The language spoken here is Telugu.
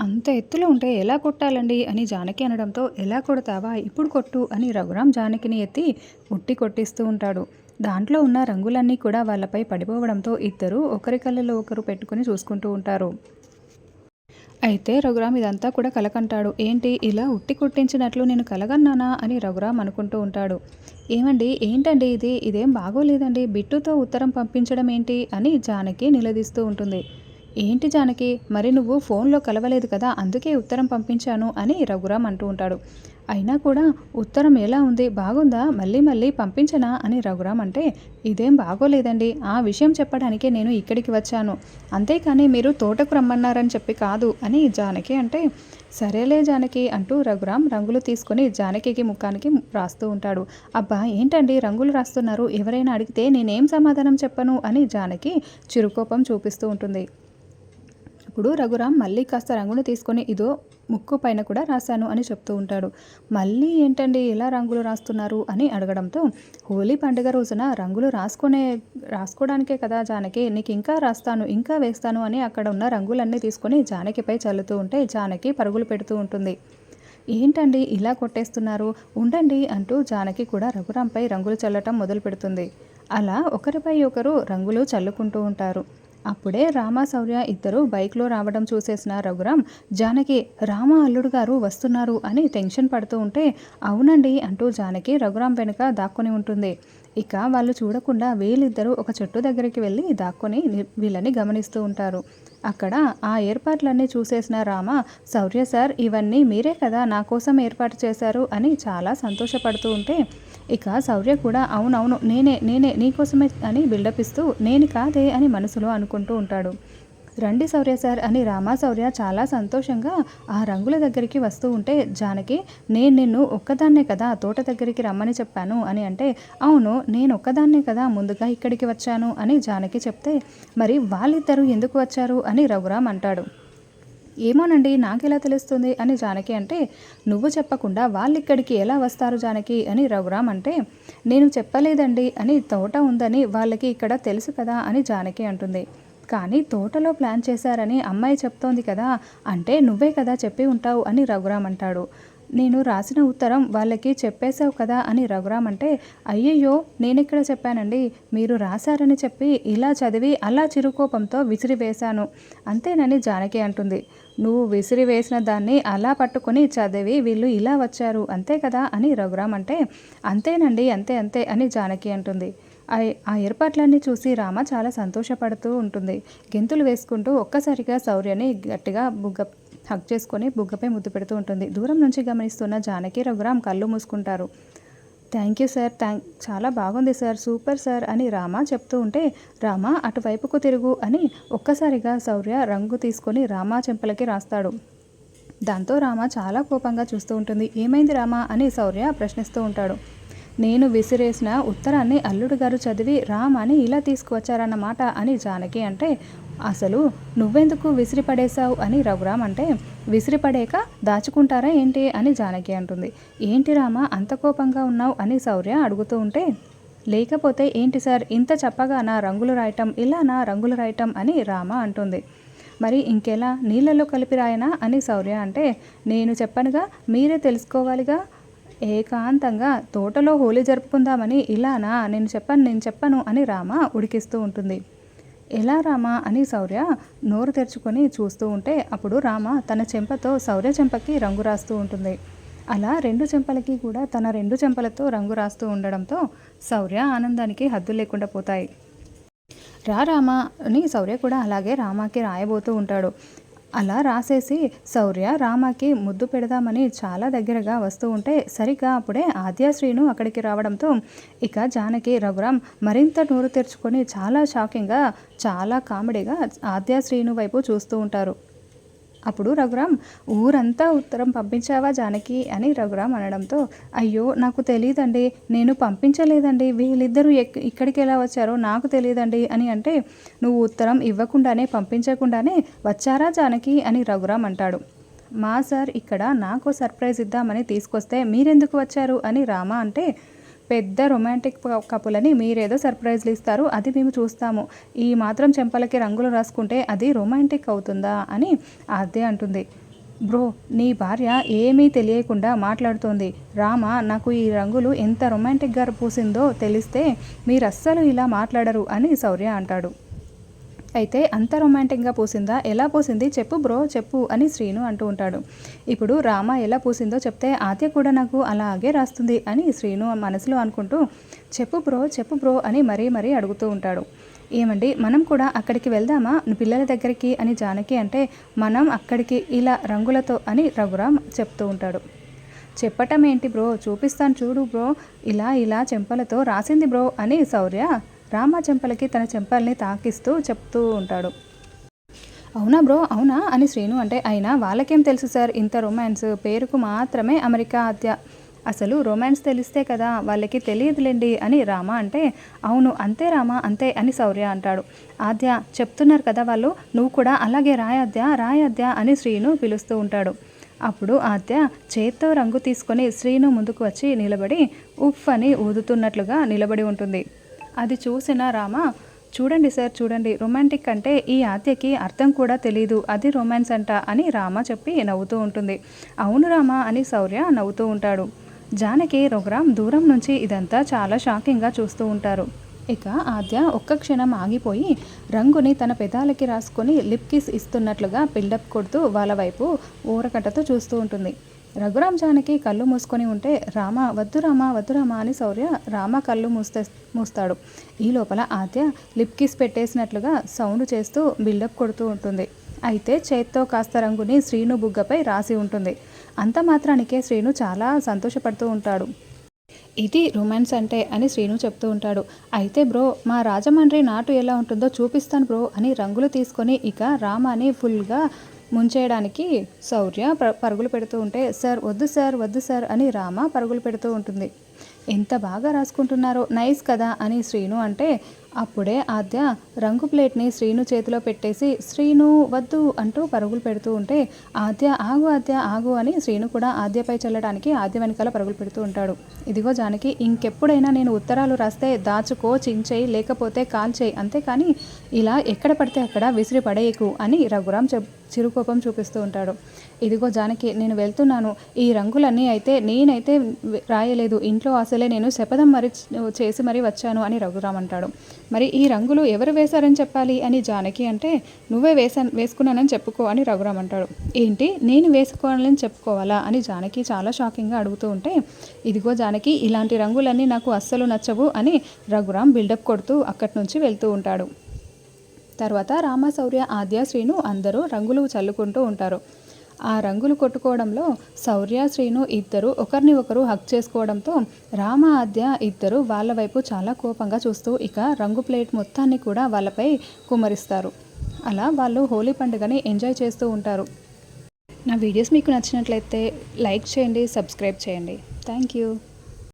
అంత ఎత్తులో ఉంటే ఎలా కొట్టాలండి అని జానకి అనడంతో ఎలా కొడతావా? ఇప్పుడు కొట్టు అని రఘురామ్ జానకిని ఎత్తి ఉట్టి కొట్టిస్తూ ఉంటాడు. దాంట్లో ఉన్న రంగులన్నీ కూడా వాళ్ళపై పడిపోవడంతో ఇద్దరు ఒకరి కళ్ళలో ఒకరు పెట్టుకుని చూసుకుంటూ ఉంటారు. అయితే రఘురామ్ ఇదంతా కూడా కలకంటాడు. ఏంటి? ఇలా ఉట్టి కొట్టించినట్లు నేను కలగన్నానా? అని రఘురామ్ అనుకుంటూ ఉంటాడు. ఏమండి? ఏంటండి ఇది? ఇదేం బాగోలేదండి? బిట్టుతో ఉత్తరం పంపించడం ఏంటి అని జానకి నిలదీస్తూ ఉంటుంది. ఏంటి జానకి? మరి నువ్వు ఫోన్లో కలవలేదు కదా అందుకే ఉత్తరం పంపించాను అని రఘురామ్ అంటూ ఉంటాడు. అయినా కూడా ఉత్తరం ఎలా ఉంది? బాగుందా? మళ్ళీ మళ్ళీ పంపించనా? అని రఘురామ్ అంటే ఇదేం బాగోలేదండి. ఆ విషయం చెప్పడానికే నేను ఇక్కడికి వచ్చాను. అంతేకాని మీరు తోటకు రమ్మన్నారని చెప్పి కాదు అని జానకి అంటే సరేలే జానకి అంటూ రఘురామ్ రంగులు తీసుకొని జానకికి ముఖానికి రాస్తూ ఉంటాడు. అబ్బా ఏంటండి రంగులు రాస్తున్నారు? ఎవరైనా అడిగితే నేనేం సమాధానం చెప్పను? అని జానకి చిరుకోపం చూపిస్తూ ఉంటుంది. ఇప్పుడు రఘురామ్ మళ్ళీ కాస్త రంగును తీసుకొని ఇదో ముక్కు పైన కూడా రాశాను అని చెప్తూ ఉంటాడు. మళ్ళీ ఏంటండి ఎలా రంగులు రాస్తున్నారు? అని అడగడంతో హోలీ పండుగ రోజున రంగులు రాసుకునే రాసుకోవడానికే కదా జానకి నీకు ఇంకా రాస్తాను ఇంకా వేస్తాను అని అక్కడ ఉన్న రంగులన్నీ తీసుకొని జానకిపై చల్లుతూ ఉంటే జానకి పరుగులు పెడుతూ ఉంటుంది. ఏంటండి ఇలా కొట్టేస్తున్నారు? ఉండండి అంటూ జానకి కూడా రఘురాంపై రంగులు చల్లటం మొదలు పెడుతుంది అలా ఒకరిపై ఒకరు రంగులు చల్లుకుంటూ ఉంటారు. అప్పుడే రామ శౌర్య ఇద్దరు బైక్లో రావడం చూసేసిన రఘురామ్ జానకి రామ అల్లుడు గారు వస్తున్నారు అని టెన్షన్ పడుతూ ఉంటే అవునండి అంటూ జానకి రఘురామ్ వెనుక దాక్కుని ఉంటుంది. ఇక వాళ్ళు చూడకుండా వీళ్ళిద్దరూ ఒక చెట్టు దగ్గరికి వెళ్ళి దాక్కుని వీళ్ళని గమనిస్తూ ఉంటారు. అక్కడ ఆ ఏర్పాట్లన్నీ చూసేసిన రామ శౌర్య సార్ ఇవన్నీ మీరే కదా నా కోసం ఏర్పాటు చేశారు అని చాలా సంతోషపడుతూ ఉంటే ఇక శౌర్య కూడా అవునవును నేనే నేనే నీకోసమే అని బిల్డప్ ఇస్తూ నేను కాదే అని మనసులో అనుకుంటూ ఉంటాడు. రండి శౌర్య సార్ అని రామా శౌర్య చాలా సంతోషంగా ఆ రంగుల దగ్గరికి వస్తూ ఉంటే జానకి నేను నిన్ను ఒక్కదాన్నే కదా తోట దగ్గరికి రమ్మని చెప్పాను అని అంటే అవును నేను ఒక్కదాన్నే కదా ముందుగా ఇక్కడికి వచ్చాను అని జానకి చెప్తే మరి వాళ్ళిద్దరూ ఎందుకు వచ్చారు అని రఘురామ్ అంటాడు. ఏమోనండి నాకెలా తెలుస్తుంది? అని జానకి అంటే నువ్వు చెప్పకుండా వాళ్ళు ఇక్కడికి ఎలా వస్తారు జానకి? అని రఘురామ్ అంటే నేను చెప్పలేదండి అని తోట ఉందని వాళ్ళకి ఇక్కడ తెలుసు కదా? అని జానకి అంటుంది. కానీ తోటలో ప్లాన్ చేశారని అమ్మాయి చెప్తోంది కదా అంటే నువ్వే కదా చెప్పి ఉంటావు అని రఘురామ్ అంటాడు. నేను రాసిన ఉత్తరం వాళ్ళకి చెప్పేశావు కదా అని రఘురామ్ అంటే అయ్యయ్యో నేనెక్కడ చెప్పానండి? మీరు రాశారని చెప్పి ఇలా చదివి అలా చిరుకోపంతో విసిరివేశాను. అంతేనని జానకి అంటుంది. నువ్వు విసిరి వేసిన దాన్ని అలా పట్టుకొని చదివి వీళ్ళు ఇలా వచ్చారు అంతే కదా అని రఘురామ్ అంటే అంతేనండి అంతే అంతే అని జానకి అంటుంది. ఆ ఏర్పాట్లన్నీ చూసి రామ చాలా సంతోషపడుతూ ఉంటుంది. గెంతులు వేసుకుంటూ ఒక్కసారిగా శౌర్యని గట్టిగా బుగ్గ హక్ చేసుకొని బుగ్గపై ముద్దు పెడుతూ ఉంటుంది. దూరం నుంచి గమనిస్తున్న జానకి రఘురామ్ కళ్ళు మూసుకుంటారు. థ్యాంక్ యూ సార్ థ్యాంక్ చాలా బాగుంది సార్ సూపర్ సార్ అని రామ చెప్తూ ఉంటే రామ అటువైపుకు తిరుగు అని ఒక్కసారిగా శౌర్య రంగు తీసుకొని రామ చెంపలకి రాస్తాడు. దాంతో రామ చాలా కోపంగా చూస్తూ ఉంటుంది. ఏమైంది రామ అని శౌర్య ప్రశ్నిస్తూ ఉంటాడు. నేను విసిరేసిన ఉత్తరాన్ని అల్లుడు గారు చదివి రామ్ అని ఇలా తీసుకువచ్చారన్నమాట అని జానకి అంటే అసలు నువ్వెందుకు విసిరిపడేశావు అని రఘురామ్ అంటే విసిరిపడేక దాచుకుంటారా ఏంటి? అని జానకి అంటుంది. ఏంటి రామ అంత కోపంగా ఉన్నావు? అని శౌర్య అడుగుతూ ఉంటే లేకపోతే ఏంటి సార్? ఇంత చెప్పగా నా రంగులు రాయటం ఇలా నా రంగులు రాయటం? అని రామ అంటుంది. మరి ఇంకెలా? నీళ్ళలో కలిపి రాయనా? అని శౌర్య అంటే నేను చెప్పనుగా మీరే తెలుసుకోవాలిగా? ఏకాంతంగా తోటలో హోలీ జరుపుకుందామని ఇలానా? నేను చెప్పను నేను చెప్పను అని రామ ఉడికిస్తూ ఉంటుంది. ఎలా రామా అని శౌర్య నోరు తెరుచుకొని చూస్తూ ఉంటే అప్పుడు రామ తన చెంపతో శౌర్య చెంపకి రంగు రాస్తూ ఉంటుంది. అలా రెండు చెంపలకి కూడా తన రెండు చెంపలతో రంగు రాస్తూ ఉండడంతో శౌర్య ఆనందానికి హద్దు లేకుండా పోతాయి. రా రామా అని శౌర్య కూడా అలాగే రామాకి రాయబోతూ ఉంటాడు. అలా రాసేసి శౌర్య రామకి ముద్దు పెడదామని చాలా దగ్గరగా వస్తూ ఉంటే సరిగ్గా అప్పుడే ఆద్యాశ్రీను అక్కడికి రావడంతో ఇక జానకి రఘురామ్ మరింత నోరు తెరుచుకొని చాలా షాకింగ్గా చాలా కామెడీగా ఆద్యాశ్రీను వైపు చూస్తూ ఉంటారు. అప్పుడు రఘురామ్ ఊరంతా ఉత్తరం పంపించావా జానకి? అని రఘురామ్ అనడంతో అయ్యో నాకు తెలియదండి నేను పంపించలేదండి వీళ్ళిద్దరూ ఇక్కడికి ఎలా వచ్చారో నాకు తెలియదండి అని అంటే నువ్వు ఉత్తరం ఇవ్వకుండానే పంపించకుండానే వచ్చారా జానకి? అని రఘురామ్ అంటాడు. మా సార్ ఇక్కడ నాకు సర్ప్రైజ్ ఇద్దామని తీసుకొస్తే మీరెందుకు వచ్చారు? అని రామ అంటే పెద్ద రొమాంటిక్ కపులని మీరేదో సర్ప్రైజ్లు ఇస్తారు అది మేము చూస్తాము. ఈ మాత్రం చెంపలకి రంగులు రాసుకుంటే అది రొమాంటిక్ అవుతుందా అని అదే అంటుంది. బ్రో నీ భార్య ఏమీ తెలియకుండా మాట్లాడుతోంది. రామ నాకు ఈ రంగులు ఎంత రొమాంటిక్గా పూసిందో తెలిస్తే మీరు అస్సలు ఇలా మాట్లాడరు అని శౌర్య అంటాడు. అయితే అంత రొమాంటిక్గా పూసిందా? ఎలా పూసింది? చెప్పు బ్రో చెప్పు అని శ్రీను అంటూ ఉంటాడు. ఇప్పుడు రామ ఎలా పూసిందో చెప్తే ఆద్య కూడా నాకు అలాగే రాస్తుంది అని శ్రీను మనసులో అనుకుంటూ చెప్పు బ్రో చెప్పు బ్రో అని మరీ మరీ అడుగుతూ ఉంటాడు. ఏమండి మనం కూడా అక్కడికి వెళ్దామా? పిల్లల దగ్గరికి అని జానకి అంటే మనం అక్కడికి ఇలా రంగులతో అని రఘురామ్ చెప్తూ ఉంటాడు. చెప్పటం ఏంటి బ్రో? చూపిస్తాను చూడు బ్రో. ఇలా ఇలా చెంపలతో రాసింది బ్రో అని శౌర్య రామ చెంపలకి తన చెంపల్ని తాకిస్తూ చెప్తూ ఉంటాడు. అవునా బ్రో? అవునా? అని శ్రీను అంటే అయినా వాళ్ళకేం తెలుసు సార్? ఇంత రొమాన్స్. పేరుకు మాత్రమే అమెరికా హత్య. అసలు రొమాన్స్ తెలిస్తే కదా వాళ్ళకి తెలియదులేండి అని రామ అంటే అవును అంతే రామ అంతే అని శౌర్య అంటాడు. ఆద్య చెప్తున్నారు కదా వాళ్ళు నువ్వు కూడా అలాగే రాయాద్య రాయాద్య అని శ్రీను పిలుస్తూ ఉంటాడు. అప్పుడు ఆద్య చేత్తో రంగు తీసుకొని శ్రీను ముందుకు వచ్చి నిలబడి ఉఫ్ అని ఊదుతున్నట్లుగా నిలబడి ఉంటుంది. అది చూసిన రామ చూడండి సార్ చూడండి రొమాంటిక్ అంటే ఈ ఆత్యకి అర్థం కూడా తెలీదు. అది రొమాన్స్ అంట అని రామ చెప్పి నవ్వుతూ ఉంటుంది. అవును రామ అని శౌర్య నవ్వుతూ ఉంటాడు. జానకి రఘురామ్ దూరం నుంచి ఇదంతా చాలా షాకింగ్గా చూస్తూ ఉంటారు. ఇక ఆద్య ఒక్క క్షణం ఆగిపోయి రంగుని తన పెదాలకి రాసుకొని లిప్ కిస్ ఇస్తున్నట్లుగా బిల్డప్ కొడుతూ వాళ్ళ వైపు ఊరకట్టతో చూస్తూ ఉంటుంది. రఘురామ్ జానకి కళ్ళు మూసుకొని ఉంటే రామ వద్దు రామ వద్దు రామ అని శౌర్య రామ కళ్ళు మూస్తే మూస్తాడు. ఈ లోపల ఆద్య లిప్ కిస్ పెట్టేసినట్లుగా సౌండ్ చేస్తూ బిల్డప్ కొడుతూ ఉంటుంది. అయితే చేత్తో కాస్త రంగుని శ్రీను బుగ్గపై రాసి ఉంటుంది. అంత మాత్రానికే శ్రీను చాలా సంతోషపడుతూ ఉంటాడు. ఇది రొమాన్స్ అంటే అని శ్రీను చెప్తూ ఉంటాడు. అయితే బ్రో మా రాజమండ్రి నాటు ఎలా ఉంటుందో చూపిస్తాను బ్రో అని రంగులు తీసుకొని ఇక రామాని ఫుల్గా ముంచేయడానికి శౌర్య పరుగులు పెడుతూ ఉంటే సార్ వద్దు సార్ వద్దు సార్ అని రామ పరుగులు పెడుతూ ఉంటుంది. ఎంత బాగా రాసుకుంటున్నారో నైస్ కదా అని శ్రీను అంటే అప్పుడే ఆద్య రంగు ప్లేట్ని శ్రీను చేతిలో పెట్టేసి శ్రీను వద్దు అంటూ పరుగులు పెడుతూ ఉంటే ఆద్య ఆగు ఆద్య ఆగు అని శ్రీను కూడా ఆద్యపై చల్లడానికి ఆద్య వెనకాల పరుగులు పెడుతూ ఉంటాడు. ఇదిగో జానకి ఇంకెప్పుడైనా నేను ఉత్తరాలు రాస్తే దాచుకో చించేయి లేకపోతే కాల్చేయి అంతేకాని ఇలా ఎక్కడ పడితే అక్కడ విసిరి పడేయకు అని రఘురామ్ చెప్ చిరుకోపం చూపిస్తూ ఉంటాడు. ఇదిగో జానకి నేను వెళ్తున్నాను. ఈ రంగులన్నీ అయితే నేనైతే రాయలేదు. ఇంట్లో అసలే నేను శపథం మరి చేసి మరీ వచ్చాను అని రఘురామ్ అంటాడు. మరి ఈ రంగులు ఎవరు వేశారని చెప్పాలి అని జానకి అంటే నువ్వే వేసా వేసుకున్నానని చెప్పుకో అని రఘురామ్ అంటాడు. ఏంటి? నేను వేసుకోవాలని చెప్పుకోవాలా అని జానకి చాలా షాకింగ్గా అడుగుతూ ఉంటే ఇదిగో జానకి ఇలాంటి రంగులన్నీ నాకు అస్సలు నచ్చవు అని రఘురామ్ బిల్డప్ కొడుతూ అక్కడి నుంచి వెళ్తూ ఉంటాడు. తర్వాత రామశౌర్య ఆద్య శ్రీను అందరూ రంగులు చల్లుకుంటూ ఉంటారు. ఆ రంగులు కొట్టుకోవడంలో శౌర్య శ్రీను ఇద్దరు ఒకరిని ఒకరు హక్ చేసుకోవడంతో రామ ఆద్య ఇద్దరు వాళ్ళ వైపు చాలా కోపంగా చూస్తూ ఇక రంగు ప్లేట్ మొత్తాన్ని కూడా వాళ్ళపై కుమరిస్తారు అలా వాళ్ళు హోలీ పండుగని ఎంజాయ్ చేస్తూ ఉంటారు. నా వీడియోస్ మీకు నచ్చినట్లయితే లైక్ చేయండి సబ్స్క్రైబ్ చేయండి. Thank you.